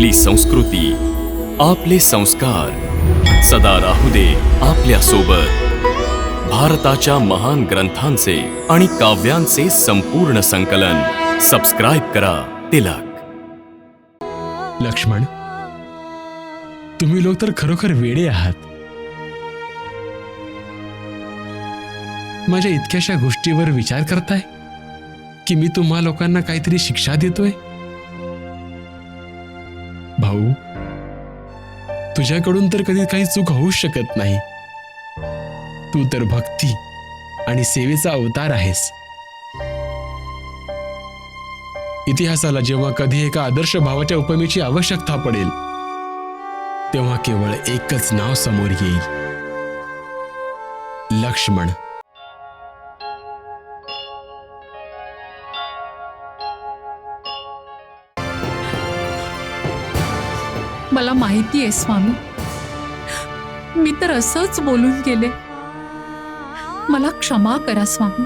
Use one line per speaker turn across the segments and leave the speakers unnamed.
आपली संस्कृती आपले संस्कार. सदा राहू दे आपल्यासोबत भारताच्या महान ग्रंथांचे आणि काव्यांचे संपूर्ण संकलन. सबस्क्राईब करा तिलक.
लक्ष्मण तुम्ही लोक तर खरोखर वेडे आहात. माझ्या इतक्याशा गोष्टीवर विचार करताय की मी तुम्हा लोकांना काहीतरी शिक्षा देतोय? भाऊ तुझ्याकडून तर कधी काही चूक होऊच शकत नाही. तू तर भक्ती आणि सेवेचा अवतार आहेस. इतिहासाला जेव्हा कधी एका आदर्श भावाच्या उपमेची आवश्यकता पडेल तेव्हा केवळ एकच नाव समोर येईल. लक्ष्मण.
मला माहिती आहे स्वामी. मी तर असंच बोलून गेले. मला क्षमा करा स्वामी.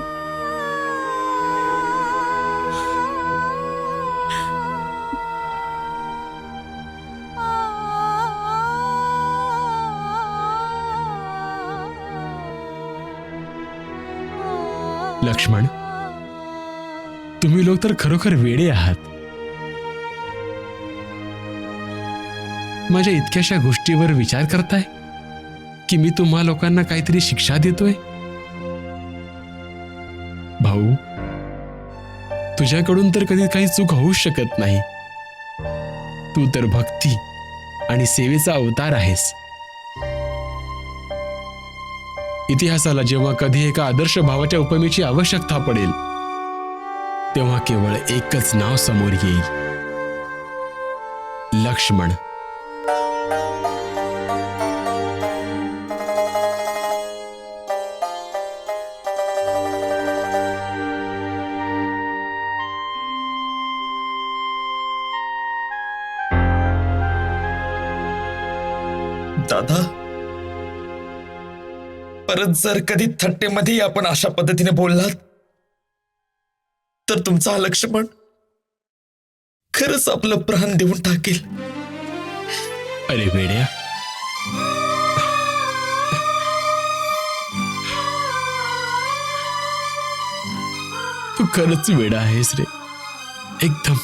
लक्ष्मण तुम्ही लोक तर खरोखर वेडे आहात. माझ्या इतक्याशा गोष्टीवर विचार करताय? की मी तुम्हा लोकांना काहीतरी शिक्षा देतोय? भाऊ तुझ्याकडून तर कधी काही चूक होऊच शकत नाही. तू तर भक्ती आणि सेवेचा अवतार आहेस. इतिहासाला जेव्हा कधी एका आदर्श भावाच्या उपमेची आवश्यकता पडेल तेव्हा केवळ एकच नाव समोर येईल. लक्ष्मण.
दादा परत जर कधी थट्टेमध्ये आपण अशा पद्धतीने बोललात तर तुमचा हा लक्ष्मण खरंच आपलं प्राण देऊन टाकेल.
अरे वेड्या तू खरंच वेडा आहेस रे एकदम।